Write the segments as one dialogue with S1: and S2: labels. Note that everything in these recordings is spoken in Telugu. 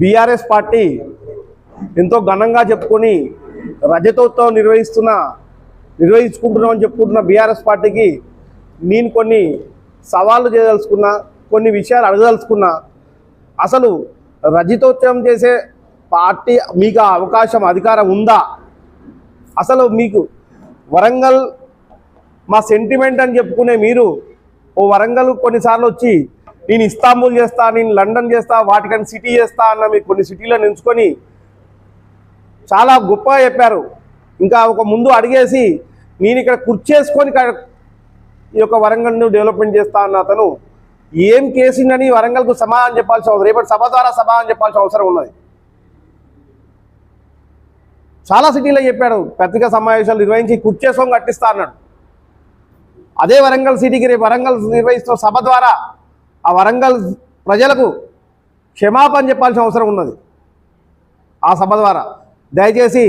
S1: బీఆర్ఎస్ పార్టీ ఎంతో ఘనంగా చెప్పుకొని రజతోత్సవం నిర్వహిస్తున్న నిర్వహించుకుంటున్నామని చెప్పుకుంటున్న బీఆర్ఎస్ పార్టీకి నేను కొన్ని సవాళ్ళు చేయదలుచుకున్నా కొన్ని విషయాలు అడగదలుచుకున్నా. అసలు రజతోత్సవం చేసే పార్టీ మీకు అవకాశం అధికారం ఉందా? అసలు మీకు వరంగల్ మా సెంటిమెంట్ అని చెప్పుకునే మీరు ఓ వరంగల్ కొన్నిసార్లు వచ్చి నేను ఇస్తాంబుల్ చేస్తా నేను లండన్ చేస్తా వాటికని సిటీ చేస్తా అన్న మీరు కొన్ని సిటీలను ఎంచుకొని చాలా గొప్పగా చెప్పారు. ఇంకా ఒక ముందు అడిగేసి నేను ఇక్కడ కుర్చేసుకొని ఈ యొక్క వరంగల్ను డెవలప్మెంట్ చేస్తా అన్న అతను ఏం కేసిందని వరంగల్కు సమాధానం చెప్పాల్సిన అవసరం రేపటి సభ ద్వారా సమాధానం చెప్పాల్సిన అవసరం ఉన్నది. చాలా సిటీలో చెప్పాడు పత్రికా సమావేశాలు నిర్వహించి కుర్చేసుకొని కట్టిస్తా అన్నాడు. అదే వరంగల్ సిటీకి రేపు వరంగల్ నిర్వహిస్తున్న సభ ద్వారా ఆ వరంగల్ ప్రజలకు క్షమాపణ చెప్పాల్సిన అవసరం ఉన్నది. ఆ సభ ద్వారా. దయచేసి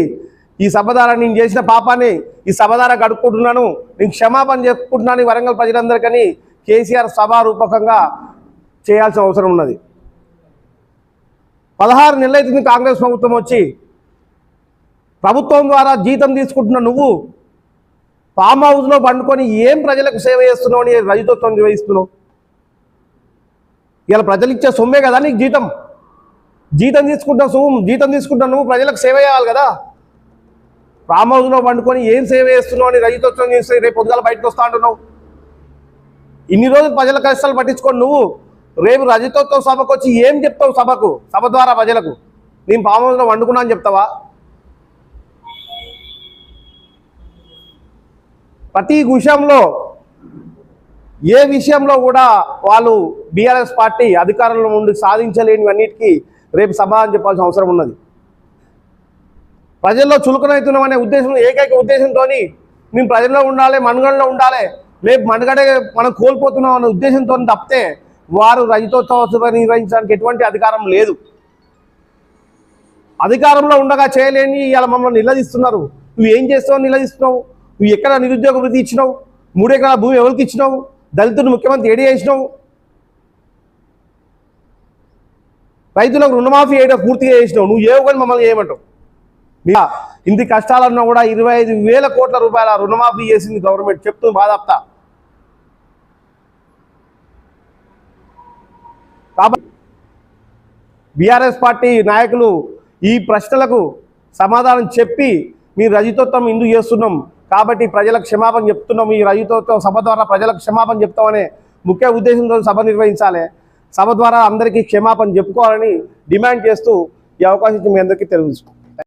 S1: ఈ సభ ద్వారా నేను చేసిన పాపాన్ని ఈ సభ ద్వారా గడుపుకుంటున్నాను. నేను క్షమాపణ చెప్పుకుంటున్నాను వరంగల్ ప్రజలందరికని కేసీఆర్ సభా రూపకంగా చేయాల్సిన అవసరం ఉన్నది. పదహారు నెలలైతుంది కాంగ్రెస్ ప్రభుత్వం వచ్చి. ప్రభుత్వం ద్వారా జీతం తీసుకుంటున్న నువ్వు ఫామ్ హౌస్లో పండుకొని ఏం ప్రజలకు సేవ చేస్తున్నావు అని రజతోత్వం నిర్వహిస్తున్నావు? ఇలా ప్రజలు ఇచ్చే సొమ్మే కదా నీకు జీతం? జీతం తీసుకుంటా సొమ్ము జీతం తీసుకుంటా నువ్వు ప్రజలకు సేవ చేయాలి కదా. ఫామ్ పండుకొని ఏం సేవ చేస్తున్నావు అని రజతోత్సవం చేస్తే రేపు పొద్దుగాల బయటకు వస్తా అంటున్నావు. ఇన్ని రోజులు ప్రజల కష్టాలు పట్టించుకొని నువ్వు రేపు రజతోత్సవ సభకు వచ్చి ఏం చెప్తావు సభకు? సభ ద్వారా ప్రజలకు? నేను ఫామ్ హౌస్లో వండుకున్నా అని చెప్తావా? ప్రతి విషయంలో ఏ విషయంలో కూడా వాళ్ళు బీఆర్ఎస్ పార్టీ అధికారంలో ఉండి సాధించలేనివన్నిటికీ రేపు సమాధానం చెప్పాల్సిన అవసరం ఉన్నది. ప్రజల్లో చులకనవుతున్నామనే ఉద్దేశం ఏకైక ఉద్దేశంతో మేము ప్రజల్లో ఉండాలి మనుగడలో ఉండాలి రేపు మనుగడే మనం కోల్పోతున్నాం అనే ఉద్దేశంతో తప్పితే వారు రజతోత్సవ నిర్వహించడానికి ఎటువంటి అధికారం లేదు. అధికారంలో ఉండగా చేయలేని ఇలా మమ్మల్ని నిలదీస్తున్నారు. నువ్వు ఏం చేస్తావు నిలదీస్తున్నావు? నువ్వు ఎక్కడ నిరుద్యోగ వృత్తి ఇచ్చినావు? మూడెకరాల భూమి ఎవరికి ఇచ్చినావు? దళితుడు ముఖ్యమంత్రి ఏడి చేసినావు? రైతులకు రుణమాఫీ చేయడం పూర్తిగా చేసినావు. నువ్వు ఏవో కానీ మమ్మల్ని చేయమంటావు ఇంత ఇంటి కష్టాలన్నా కూడా ఇరవై ఐదు వేల కోట్ల రూపాయల రుణమాఫీ చేసింది గవర్నమెంట్. చెప్తూ బాధాప్తా కాబట్టి బీఆర్ఎస్ పార్టీ నాయకులు ఈ ప్రశ్నలకు సమాధానం చెప్పి మీ రజతోత్వం ఇందు చేస్తున్నాం. కాబట్టి ప్రజలకు క్షమాపణ చెప్తున్నాం ఈ రైతుతో సభ ద్వారా ప్రజలకు క్షమాపణ చెప్తామనే ముఖ్య ఉద్దేశంతో సభ నిర్వహించాలి. సభ ద్వారా అందరికీ క్షమాపణ చెప్పుకోవాలని డిమాండ్ చేస్తూ ఈ అవకాశం మీ అందరికీ తెలియజేసుకుంటాం